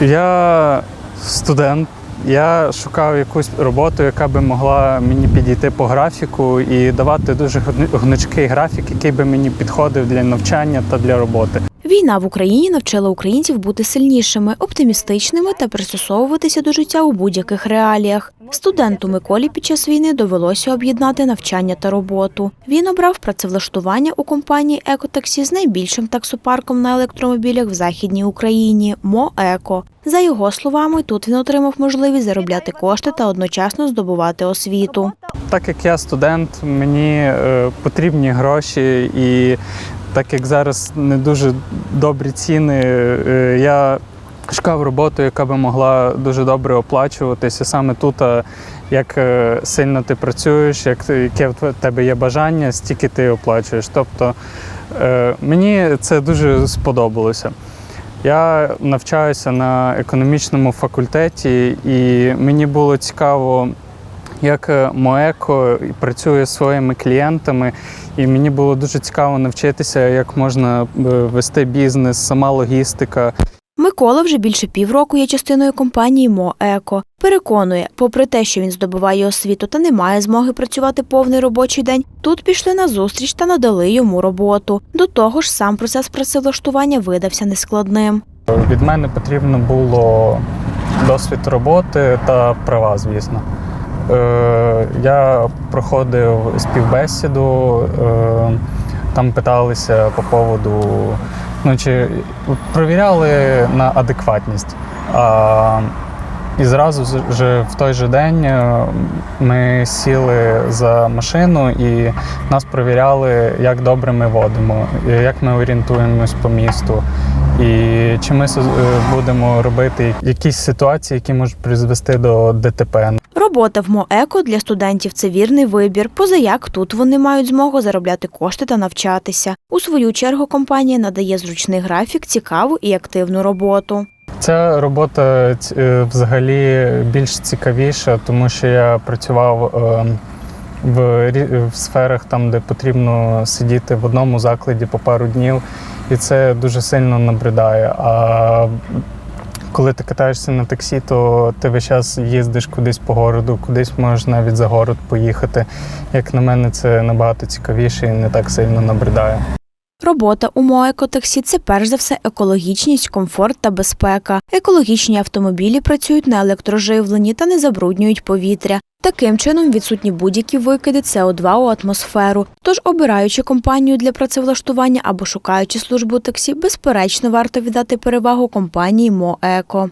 Я студент. Я шукав якусь роботу, яка би могла мені підійти по графіку і давати дуже гну- гнучкий графік, який би мені підходив для навчання та для роботи. Війна в Україні навчила українців бути сильнішими, оптимістичними та пристосовуватися до життя у будь-яких реаліях. Студенту Миколі під час війни довелося об'єднати навчання та роботу. Він обрав працевлаштування у компанії Екотаксі з найбільшим таксопарком на електромобілях в західній Україні МОЕКО. За його словами, тут він отримав можливість заробляти кошти та одночасно здобувати освіту. Так як я студент, мені е, потрібні гроші, і так як зараз не дуже добрі ціни, е, я шукав роботу, яка би могла дуже добре оплачуватися. Саме тут, як е, сильно ти працюєш, як яке в тебе є бажання, стільки ти оплачуєш. Тобто е, мені це дуже сподобалося. Я навчаюся на економічному факультеті, і мені було цікаво, як е, Моеко працює зі своїми клієнтами, і мені було дуже цікаво навчитися, як можна е, вести бізнес, сама логістика. Микола вже більше півроку є частиною компанії МОЕКО. Переконує, попри те, що він здобуває освіту та не має змоги працювати повний робочий день, тут пішли на зустріч та надали йому роботу. До того ж, сам процес працевлаштування видався нескладним. Від мене потрібно було досвід роботи та права, звісно. Е, Я проходив співбесіду, е, там питалися по поводу, ну чи провіряли на адекватність. І зразу вже в той же день е, ми сіли за машину і нас провіряли, як добре ми водимо, як ми орієнтуємось по місту. І чи ми будемо робити якісь ситуації, які можуть призвести до ДТП. Робота в МОЕКО для студентів це вірний вибір. Позаяк тут вони мають змогу заробляти кошти та навчатися. У свою чергу компанія надає зручний графік, цікаву і активну роботу. Ця робота е, взагалі більш цікавіша, тому що я працював е, в, в сферах, там, де потрібно сидіти в одному закладі по пару днів, і це дуже сильно набридає. А коли ти катаєшся на таксі, то ти весь час їздиш кудись по городу, кудись можеш навіть за город поїхати. Як на мене, це набагато цікавіше і не так сильно набридає. Робота у МОЕКО-таксі – це перш за все екологічність, комфорт та безпека. Екологічні автомобілі працюють на електроживленні та не забруднюють повітря. Таким чином відсутні будь-які викиди СО2 у атмосферу. Тож, обираючи компанію для працевлаштування або шукаючи службу таксі, безперечно варто віддати перевагу компанії МОЕКО.